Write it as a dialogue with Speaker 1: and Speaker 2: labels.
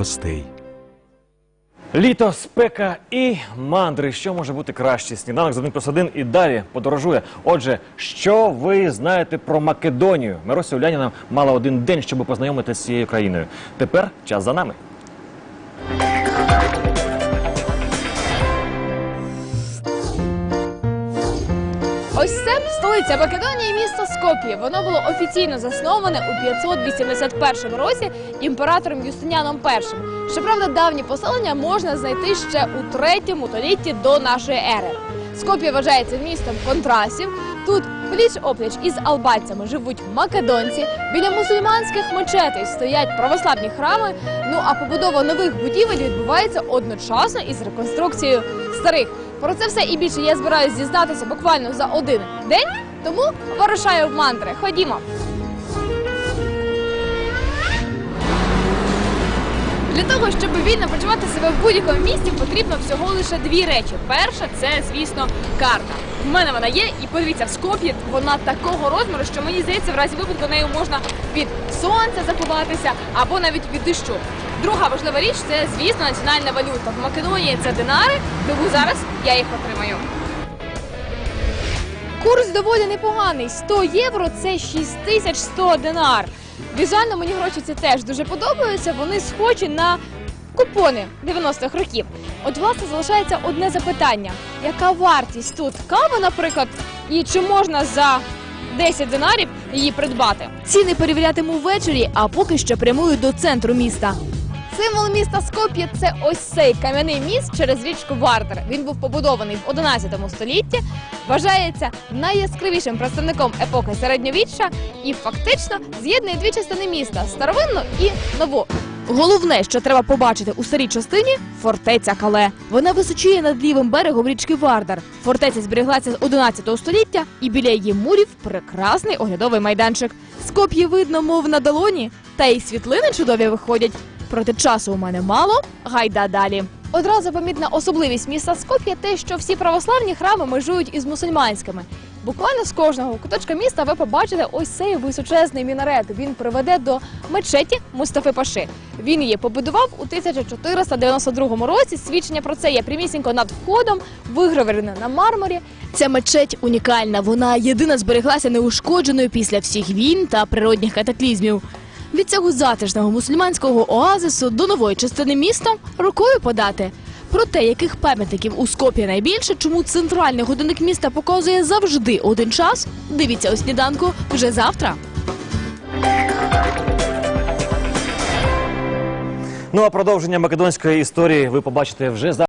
Speaker 1: гостей.
Speaker 2: Літо, спека і мандри. Що може бути краще? Сніданок з 1 плюс 1 і далі подорожує. Отже, що ви знаєте про Македонію? Мирося Уляніна мала один день, щоб познайомитися з цією країною. Тепер час за нами.
Speaker 3: Столиця Македонії, місто Скоп'є. Воно було офіційно засноване у 581 році імператором Юстиніаном І. Щоправда, давні поселення можна знайти ще у третьому столітті до нашої ери. Скоп'є вважається містом контрастів. Тут пліч опліч із албанцями живуть македонці. Біля мусульманських мечетей стоять православні храми. Ну а побудова нових будівель відбувається одночасно із реконструкцією старих. Про це все і більше я збираюсь дізнатися буквально за один день. Тому вирушаю в мантри. Ходімо. Для того, щоб вільно почувати себе в будь-якому місті, потрібно всього лише дві речі. Перша це, звісно, карта. У мене вона є, і подивіться, в Скоп'ї вона такого розміру, що мені здається, в разі випадку нею можна від сонця заховатися або навіть від дощу. Друга важлива річ це, звісно, національна валюта. В Македонії це динари, тому зараз я їх отримаю. Курс доволі непоганий. 100 євро це 6100 динар. Візуально мені гроші це теж дуже подобаються. Вони схожі на купони 90-х років. От власне залишається одне запитання: яка вартість тут кави, наприклад, і чи можна за 10 динарів її придбати?
Speaker 4: Ціни перевірятиму ввечері, а поки що прямую до центру міста.
Speaker 3: Символ міста Скоп'є це ось цей кам'яний міст через річку Вардер. Він був побудований в 11 столітті, вважається найяскравішим представником епохи середньовіччя і фактично з'єднує дві частини міста старовинну і нову.
Speaker 4: Головне, що треба побачити у старій частині фортеця Кале. Вона височіє над лівим берегом річки Вардар. Фортеця зберіглася з 11 століття, і біля її мурів прекрасний оглядовий майданчик. Скоп'є видно, мов на долоні, та й світлини чудові виходять. Проте часу у мене мало, гайда далі.
Speaker 3: Одразу помітна особливість міста Скоп'є те, що всі православні храми межують із мусульманськими. Буквально з кожного куточка міста ви побачите ось цей височезний мінарет. Він приведе до мечеті Мустафи Паши. Він її побудував у 1492 році. Свідчення про це є прямісінько над входом, вигравлене на мармурі.
Speaker 4: Ця мечеть унікальна. Вона єдина збереглася неушкодженою після всіх війн та природних катаклізмів. Від цього затишного мусульманського оазису до нової частини міста рукою подати. Про те, яких пам'ятників у Скопі найбільше, чому центральний годинник міста показує завжди один час. Дивіться у сніданку вже завтра.
Speaker 2: Ну а продовження македонської історії ви побачите вже за.